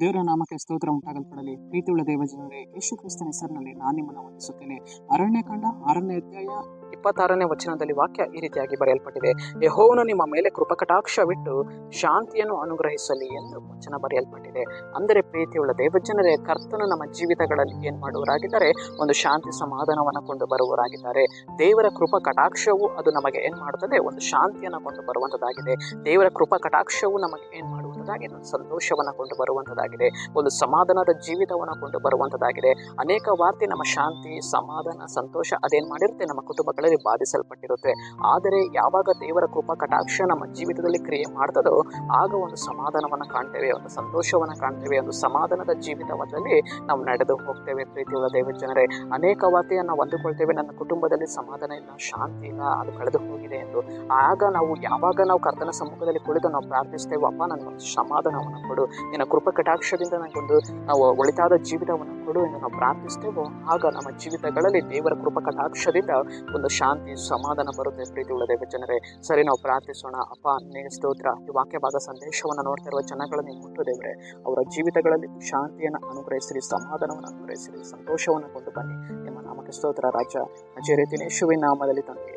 ದೇವರ ನಾಮಕ್ಕೆ ಸ್ತೋತ್ರ ಉಂಟಾಗಲ್ಪಡಲಿ. ಪ್ರೀತಿಯುಳ್ಳ ದೇವಜನರೇ, ಯೇಸು ಕ್ರಿಸ್ತನ ಹೆಸರಿನಲ್ಲಿ ನಾನು ನಿಮ್ಮನ್ನು ವಂದಿಸುತ್ತೇನೆ. ಅರಣ್ಯಕಾಂಡ ಆರನೇ ಅಧ್ಯಾಯ, ಇಪ್ಪತ್ತಾರನೇ ವಚನದಲ್ಲಿ ವಾಕ್ಯ ಈ ರೀತಿಯಾಗಿ ಬರೆಯಲ್ಪಟ್ಟಿದೆ. ಯಹೋವನು ನಿಮ್ಮ ಮೇಲೆ ಕೃಪಕಟಾಕ್ಷವಿಟ್ಟು ಶಾಂತಿಯನ್ನು ಅನುಗ್ರಹಿಸಲಿ ಎಂದು ವಚನ ಬರೆಯಲ್ಪಟ್ಟಿದೆ. ಅಂದರೆ ಪ್ರೀತಿಯುಳ್ಳ ದೇವಜನರೇ, ಕರ್ತನು ನಮ್ಮ ಜೀವಿತಗಳಲ್ಲಿ ಏನ್ ಮಾಡುವರಾಗಿದ್ದಾರೆ ಒಂದು ಶಾಂತಿ ಸಮಾಧಾನವನ್ನು ಕೊಂಡು ಬರುವವರಾಗಿದ್ದಾರೆ. ದೇವರ ಕೃಪಕಟಾಕ್ಷವು ಅದು ನಮಗೆ ಏನ್ ಮಾಡುತ್ತದೆ? ಒಂದು ಶಾಂತಿಯನ್ನು ಕೊಂಡು ಬರುವಂತದ್ದಾಗಿದೆ. ದೇವರ ಕೃಪಕಟಾಕ್ಷವು ನಮಗೆ ಏನ್ ಮಾಡುವಂತದಾಗಿದೆ ಒಂದು ಸಂತೋಷವನ್ನು ಕೊಂಡು ಬರುವಂಥದ್ದಾಗಿದೆ. ಒಂದು ಸಮಾಧಾನದ ಜೀವಿತವನ್ನು ಕೊಂಡು ಬರುವಂಥದ್ದಾಗಿದೆ. ಅನೇಕ ವಾರ್ತೆ ನಮ್ಮ ಶಾಂತಿ, ಸಮಾಧಾನ, ಸಂತೋಷ ಅದೇನ್ ಮಾಡಿರುತ್ತೆ? ನಮ್ಮ ಕುಟುಂಬಗಳಲ್ಲಿ ಬಾಧಿಸಲ್ಪಟ್ಟಿರುತ್ತೆ. ಆದರೆ ಯಾವಾಗ ದೇವರ ಕೋಪ ಕಟಾಕ್ಷ ನಮ್ಮ ಜೀವಿತದಲ್ಲಿ ಕ್ರಿಯೆ ಮಾಡ್ತದೋ, ಆಗ ಒಂದು ಸಮಾಧಾನವನ್ನು ಕಾಣ್ತೇವೆ, ಒಂದು ಸಂತೋಷವನ್ನು ಕಾಣ್ತೇವೆ, ಒಂದು ಸಮಾಧಾನದ ಜೀವಿತದಲ್ಲಿ ನಾವು ನಡೆದು ಹೋಗ್ತೇವೆ ಪ್ರೀತಿಯುಳ್ಳ ದೇವ ಜನರೇ. ಅನೇಕ ವಾರ್ತೆಯನ್ನು ಹೊಂದಿಕೊಳ್ತೇವೆ. ನನ್ನ ಕುಟುಂಬದಲ್ಲಿ ಸಮಾಧಾನ ಇಲ್ಲ, ಶಾಂತಿ ಇಲ್ಲ, ಅದು ಕಳೆದು ಹೋಗಿದೆ ಎಂದು. ಆಗ ನಾವು ಯಾವಾಗ ನಾವು ಕರ್ತನ ಸಮ್ಮುಖದಲ್ಲಿ ಕುಳಿತು ನಾವು ಪ್ರಾರ್ಥಿಸ್ತೇವೆ, ಅಪ್ಪ ನನಗೊಂದು ಸಮಾಧಾನವನ್ನು ಕೊಡು. ನಿನ್ನ ಕೃಪ ಕಟಾಕ್ಷದಿಂದ ನನಗೊಂದು ನಾವು ಒಳಿತಾದ ಜೀವಿತವನ್ನು ಕೊಡು ಎಂದು ನಾವು ಪ್ರಾರ್ಥಿಸ್ತೇವೋ. ಆಗ ನಮ್ಮ ಜೀವಿತಗಳಲ್ಲಿ ದೇವರ ಕೃಪ ಕಟಾಕ್ಷದಿಂದ ಒಂದು ಶಾಂತಿ, ಸಮಾಧಾನ ಬರುತ್ತೆ ಪ್ರೀತಿ ಉಳ್ಳದೇ ಜನರೇ ಸರಿ, ನಾವು ಪ್ರಾರ್ಥಿಸೋಣ. ಅಪ್ಪ ನಿನಗೆ ಸ್ತೋತ್ರ. ಈ ವಾಕ್ಯ ಭಾಗ ಸಂದೇಶವನ್ನು ನೋಡ್ತಿರುವ ಜನಗಳನ್ನು ಮುಟ್ಟು ದೇವರೇ, ಅವರ ಜೀವಿತಗಳಲ್ಲಿ ಶಾಂತಿಯನ್ನು ಅನುಗ್ರಹಿಸಿರಿ, ಸಮಾಧಾನವನ್ನು ಅನುಗ್ರಹಿಸಿರಿ, ಸಂತೋಷವನ್ನು ಕೊಂಡು ಬನ್ನಿ ನಿಮ್ಮ ನಾಮಕ್ಕೆ ಸ್ತೋತ್ರ ರಾಜ. ಅಜಯ ರೀತಿ ನಾಮದಲ್ಲಿ ತಂದೆ.